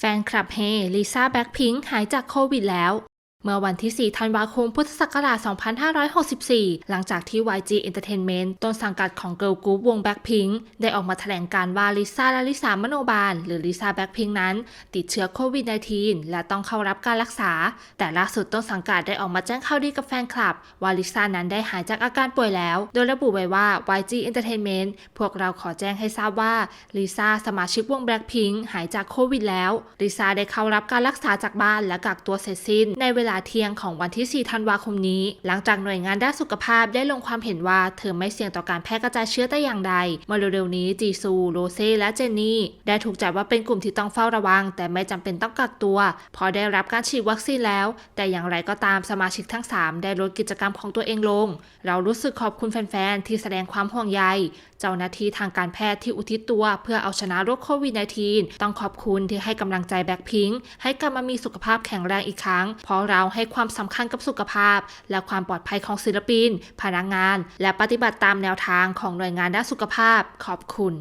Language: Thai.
แฟนคลับเฮลิซ่าแบ็คพิงค์หายจากโควิดแล้ว เมื่อวันที่ 4 ธันวาคม พุทธศักราช 2564 หลังจากที่ YG Entertainment ต้นสังกัดของเกิร์ลกรุ๊ปวง Blackpink ได้ออกมาแถลงการว่าลิซ่าและลิสามโนบาล หรือลิซ่าแบ็คพิงนั้น ติดเชื้อโควิด -19 และต้องเข้ารับการรักษา แต่ล่าสุดต้นสังกัดได้ออกมาแจ้งข่าวดีกับแฟนคลับ ว่าลิซ่านั้นได้หายจากอาการป่วยแล้ว โดยระบุไว้ว่า YG Entertainment พวกเราขอแจ้งให้ทราบว่าลิซ่าสมาชิกวง Blackpink หายจากโควิดแล้วลิซ่าได้เข้ารับการรักษาจากบ้านและกักตัวเสร็จสิ้นในเวลาเที่ยงของวันที่ 4 ธันวาคมนี้ หลังจากหน่วยงานด้านสุขภาพได้ลงความเห็นว่าเธอไม่เสี่ยงต่อการแพร่กระจายเชื้อแต่อย่างใดเมื่อเร็วๆนี้จีซู โรเซ่และเจนนี่ ได้ถูกจัดว่าเป็นกลุ่มที่ต้องเฝ้าระวัง แต่ไม่จำเป็นต้องกักตัวพอได้รับการฉีดวัคซีนแล้ว แต่อย่างไรก็ตามสมาชิกทั้ง 3 ได้ลดกิจกรรมของตัวเองลง เรารู้สึกขอบคุณแฟนๆที่แสดงความห่วงใยเจ้าหน้าที่ทางการแพทย์ที่อุทิศตัว เพื่อเอาชนะโรคโควิด -19 ต้องขอบคุณที่ให้กำลังใจแบ็คพิงค์ให้กลับมามีสุขภาพแข็งแรงอีกครั้งเพราะเราราให้ความสำคัญกับสุขภาพ และความปลอดภัยของศิลปิน พนักงาน และปฏิบัติตามแนวทางของหน่วยงานด้านสุขภาพ ขอบคุณ